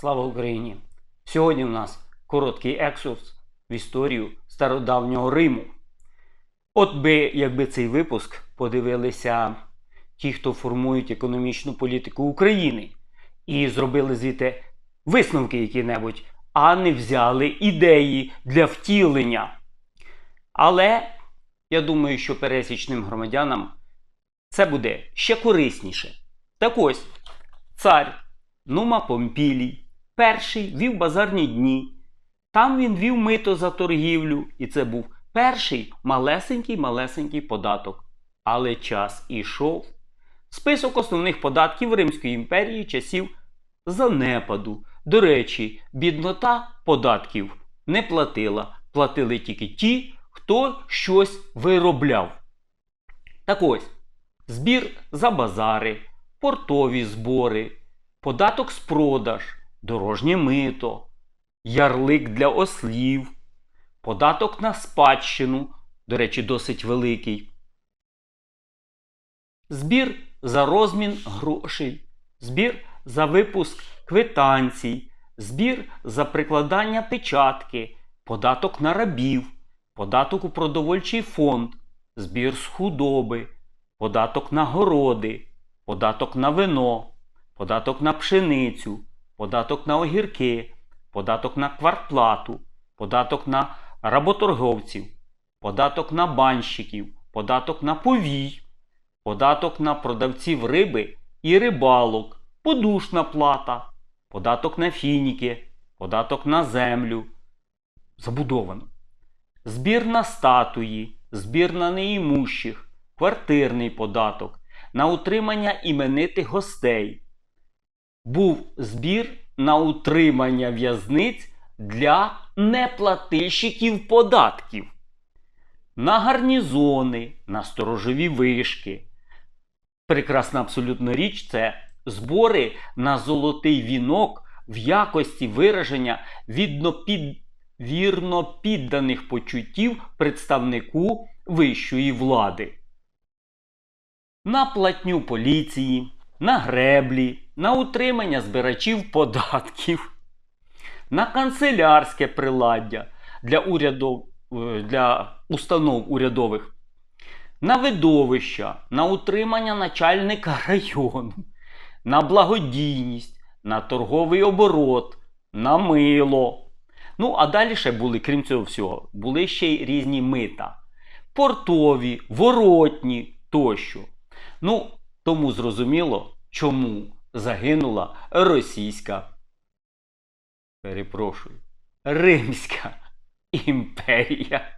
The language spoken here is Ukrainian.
Слава Україні! Сьогодні у нас короткий екскурс в історію стародавнього Риму. От би, якби цей випуск подивилися ті, хто формують економічну політику України, і зробили звідти висновки які-небудь, а не взяли ідеї для втілення. Але я думаю, що пересічним громадянам це буде ще корисніше. Так ось, цар Нума Помпілій перший вів базарні дні. Там він вів мито за торгівлю, і це був перший малесенький-малесенький податок. Але час ішов. Список основних податків Римської імперії часів занепаду. До речі, біднота податків не платила. Платили тільки ті, хто щось виробляв. Так ось, збір за базари, портові збори, податок з продаж, дорожнє мито, ярлик для ослів, податок на спадщину, до речі, досить великий, збір за розмін грошей, збір за випуск квитанцій, збір за прикладання печатки, податок на рабів, податок у продовольчий фонд, збір з худоби, податок на городи, податок на вино, податок на пшеницю, податок на огірки, податок на квартплату, податок на работорговців, податок на банщиків, податок на повій, податок на продавців риби і рибалок, подушна плата, податок на фініки, податок на землю. Забудовано. Збір на статуї, збір на неімущих, квартирний податок, на утримання іменитих гостей. Був збір на утримання в'язниць для неплатильщиків податків, на гарнізони, на сторожові вишки. Прекрасна абсолютно річ це збори на золотий вінок в якості вираження відно під, вірно підданих почуттів представнику вищої влади. На платню поліції, на греблі, на утримання збирачів податків, на канцелярське приладдя для, урядов, е, для установ урядових, на видовища, на утримання начальника району, на благодійність, на торговий оборот, на мило. Ну, а далі ще були, крім цього всього, були ще й різні мита. Портові, воротні тощо. Ну, тому зрозуміло, чому загинула російська, перепрошую, Римська імперія.